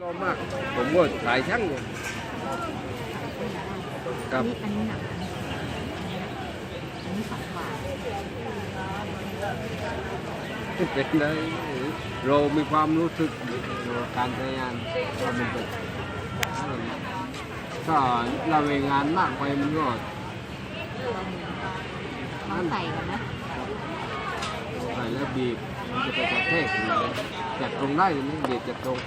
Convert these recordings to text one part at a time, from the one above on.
รอมาก ผมก็สายช่างอยู่ครับอันนี้หนักอันนี้สองบาทเป็นไงเรามีความรู้สึกการใช้งานว่ามันเป็นถ้าเราเองงานมากไปมันก็ลองใส่กันนะใส่แล้วบีบมันจะไปกระแทกอยู่เลยจัดตรงได้ไหมบีบจัดตรง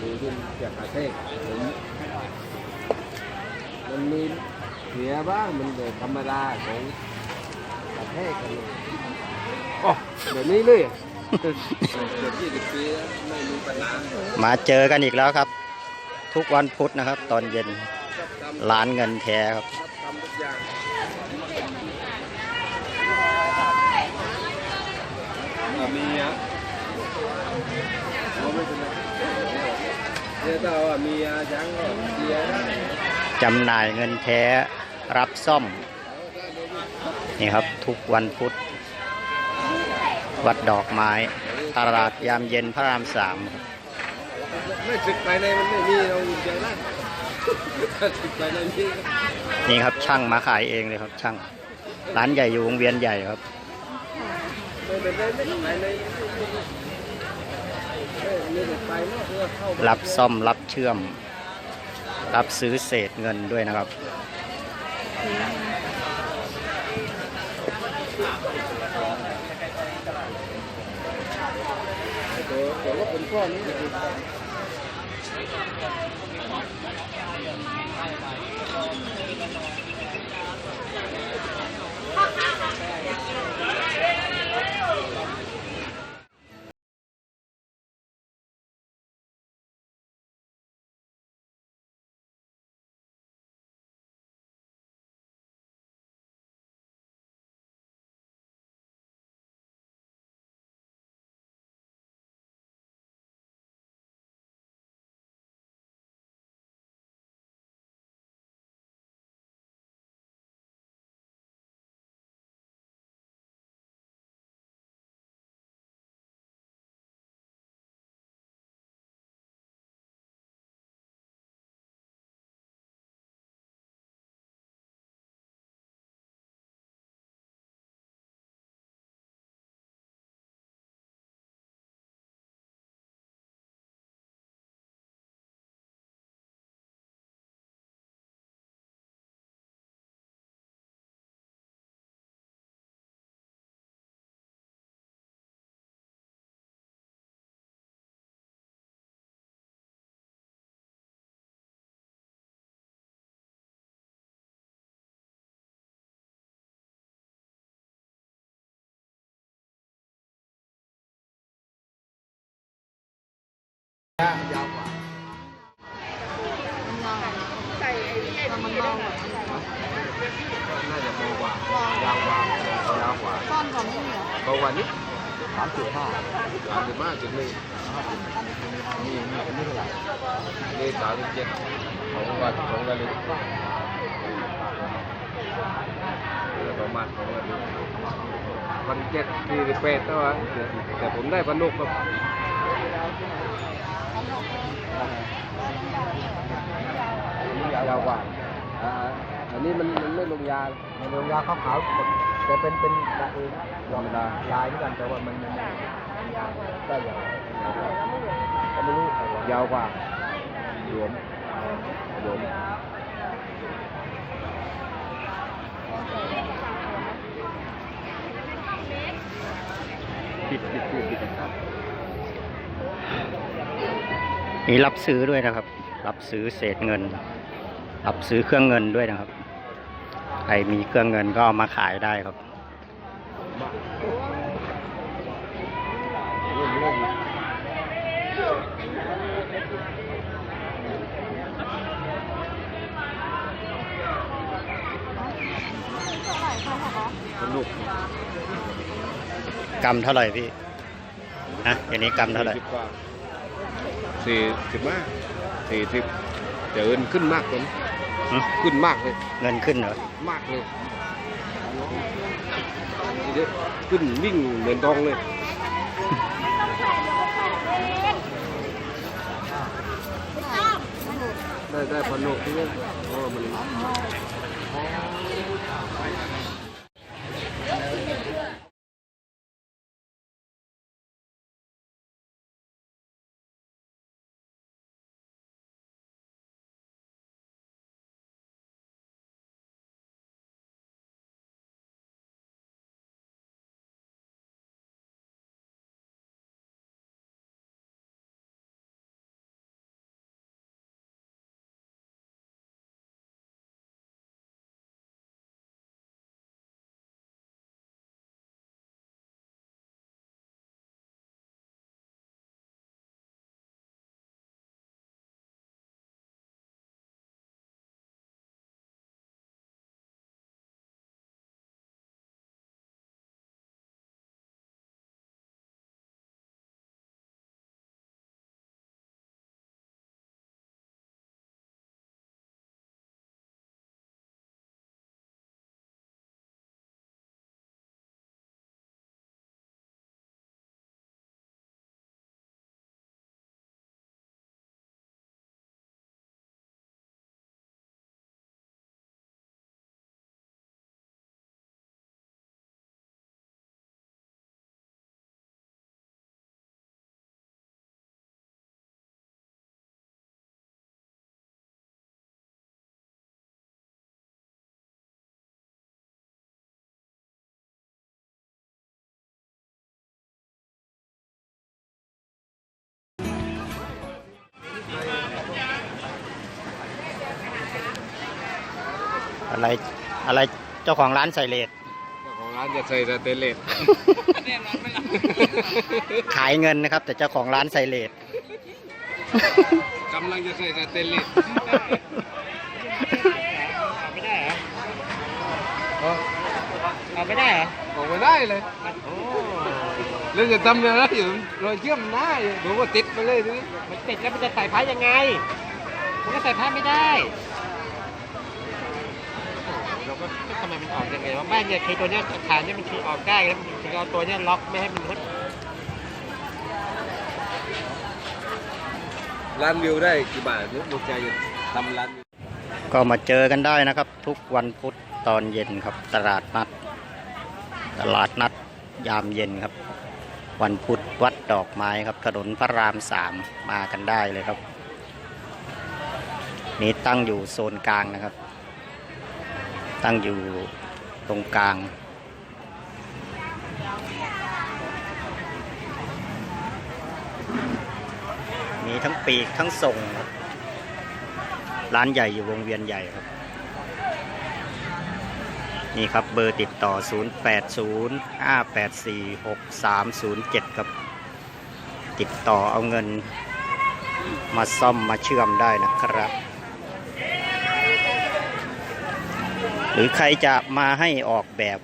หรือขึ้นจะกระแทกผมมันมีเสียบ้างมันเป็นธรรมดาของกระแทกกันเลยอ๋อเดี๋ยวนี้เลยเกือบยี่สิบปีแล้วไม่มีปัญหามาเจอกันอีกแล้วครับ ทุกวันพุธนะครับ ตอนเย็นครับทำร้านเงินแท้ครับครับทำทุกอย่างอะมีอะเอาไม่เป็นไรเดี๋ยวถ้าว่ามีอาช้างก็เสียได้ จำหน่ายเงินแท้รับซ่อม นี่ครับทุกวันพุธ วัดดอกไม้ ตลาดยามเย็นพระรามสามครับไม่สึกไปในมันไม่มีเราอยู่ใจได้ถ้าสึกไปในนี้นี่ครับช่างมาขายเองเลยครับช่าง ร้านใหญ่อยู่วงเวียนใหญ่ครับไม่เป็นไรับซ่อมรับเชื่อม รับซื้อเศษเงินด้วยนะครับตัวตัวรถเป็นก้อนนี้าซ่อนก่อนไม่เหรอโตกว่านี้สามจุดห้าสามจุดห้าจุดหนึ่งนี่นี่นี่เท่าไหร่นี่สามสิบเจ็ดของวันของวันนี้ประมาณของวันนี้พันเจ็ดสี่สิบแปดเท่าไหร่แต่ผมได้พันนกครับ ยาวกว่าอ่าอันนี้มันมันไม่ลงยามันลงยาขาวๆแต่เป็นเป็นลายเองธรรมดาลายเหมือนกันแต่ว่ามันมันได้ยางก็ไม่รู้ยาวกว่าหลวมหลวมปิดปิดปิดปิด ครับมีรับซื้อด้วยนะครับ รับซื้อเศษเงิน รับซื้อเครื่องเงินด้วยนะครับ ใครมีเครื่องเงินก็ามาขายได้ครับกรรมสนุกกำเท่าไหร่พี่ ฮะอย่างนี้กำเท่าไหร่ สี่สิบห้าสี่สิบเดี๋ยวเงินขึ้นมากเลยขึ้นมากเลย เงินขึ้นเหรอ มากเลยทีนี้ขึ้นวิ่งเหมือนทองเลย ได้ได้พันนกที่นี่โอ้มัน อะไรอะไรเจ้าของร้านใส่เลทเจ้าของร้านจะใส่สเตนเลสขายเงินนะครับ แต่เจ้าของร้านใส่เลทกำลังจะใส่สเตนเลสไม่ได้เหรอเอ้าเอาไม่ได้เหรอออกมาได้เลยแล้วจะทำยังไงอยู่รอยเชื่อมหน้าอยู่ผมว่าติดไปเลยทีนี้มันติดแล้วมันจะใส่ผ้ายังไงมันก็ใส่ผ้าไม่ได้ เราก็ทำไมมันออกยังไงวะแม่เนี่ยคือตัวเนี้ยฐานเนี่ยมันคือออกได้แล้วมันถึงเอาตัวเนี้ยล็อกไม่ให้มันมุดร้านวิวได้กี่บาทเนี่ยลูกใจจะทำร้านวิวก็มาเจอกันได้นะครับ ทุกวันพุธตอนเย็นครับ ตลาดนัด ตลาดนัดยามเย็นครับ วันพุธวัดดอกไม้ครับ ถนนพระรามสามมากันได้เลยครับ นี้ตั้งอยู่โซนกลางนะครับ ตั้งอยู่ตรงกลาง มีทั้งปีกทั้งส่ง ร้านใหญ่อยู่วงเวียนใหญ่ครับ นี่ครับเบอร์ติดต่อ 0805846307 ครับ ติดต่อเอาเงินมาซ่อมมาเชื่อมได้นะครับ หรือใครจะมาให้ออกแบบ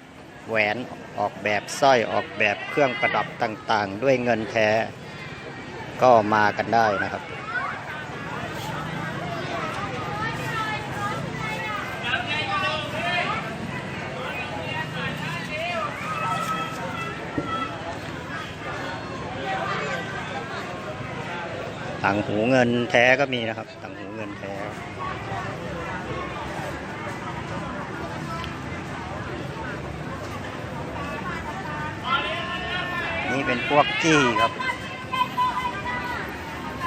แหวนออกแบบสร้อยออกแบบเครื่องประดับต่างๆ ด้วยเงินแท้ ก็มากันได้นะครับ ต่างหูเงินแท้ก็มีนะครับ ต่างหูเงินแท้ นี่เป็นพวกจี้ครับ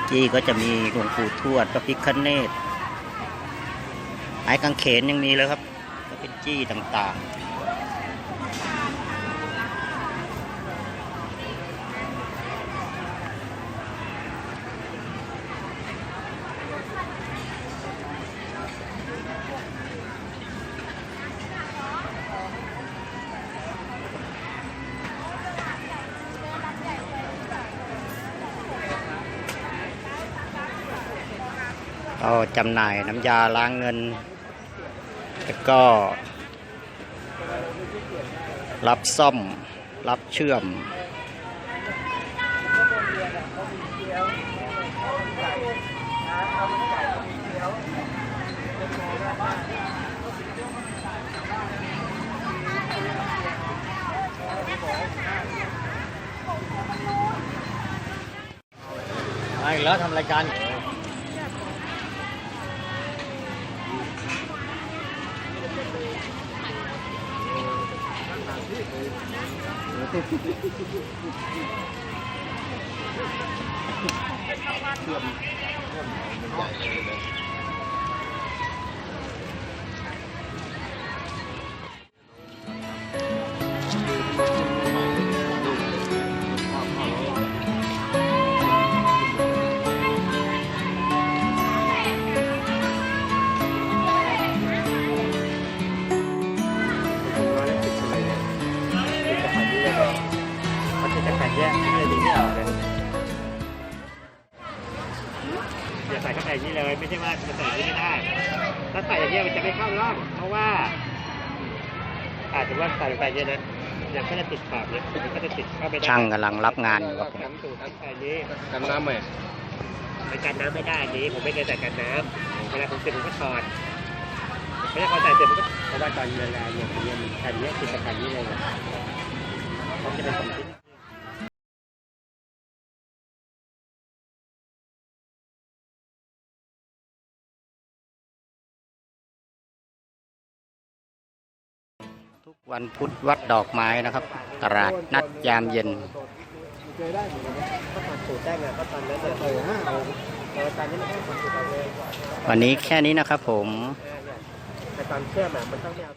จี้ก็จะมีหลวงปู่ทวดพระพิคเนตไม้กางเขนยังมีเลยครับ ก็เป็นจี้ต่างๆ ก็จำหน่ายน้ำยาล้างเงิน แล้วก็ รับซ่อม รับเชื่อมมาอีกแล้วทำรายการ เชื่อมเชื่อมใหญ่เลย ว่าใส่ลงไปอย่างนี้นะเดี๋ยวก็จะติดขอบเนี่ยมันก็จะติดเข้าไปได้ช่างกำลังรับงานอยู่ครับกันสูตรทั้งใส่นี้กันน้ำไหมมันกันน้ำไม่ได้อันนี้ ผมไม่เคยใส่กันน้ำเวลาผมเสร็จผมก็ถอดไม่ได้พอใส่เสร็จผมก็เพราะว่าตอนเวลาเนี่ยผมเนี่ยมันแผ่นเนี้ยติดกับแผ่นนี้เลยนะเพราะจะเป็นสองชิ้น ทุกวันพุธวัดดอกไม้นะครับ ตลาดนัดยามเย็นเคยได้เหมือนกันก็ตอนสูตรได้ไงก็ตอนนั้นเนี่ยเออห้าเอาตอนนี้ไม่ได้สูตรเลยวันนี้แค่นี้นะครับผมแต่ตอนเชื่อมมันต้องไม่เอา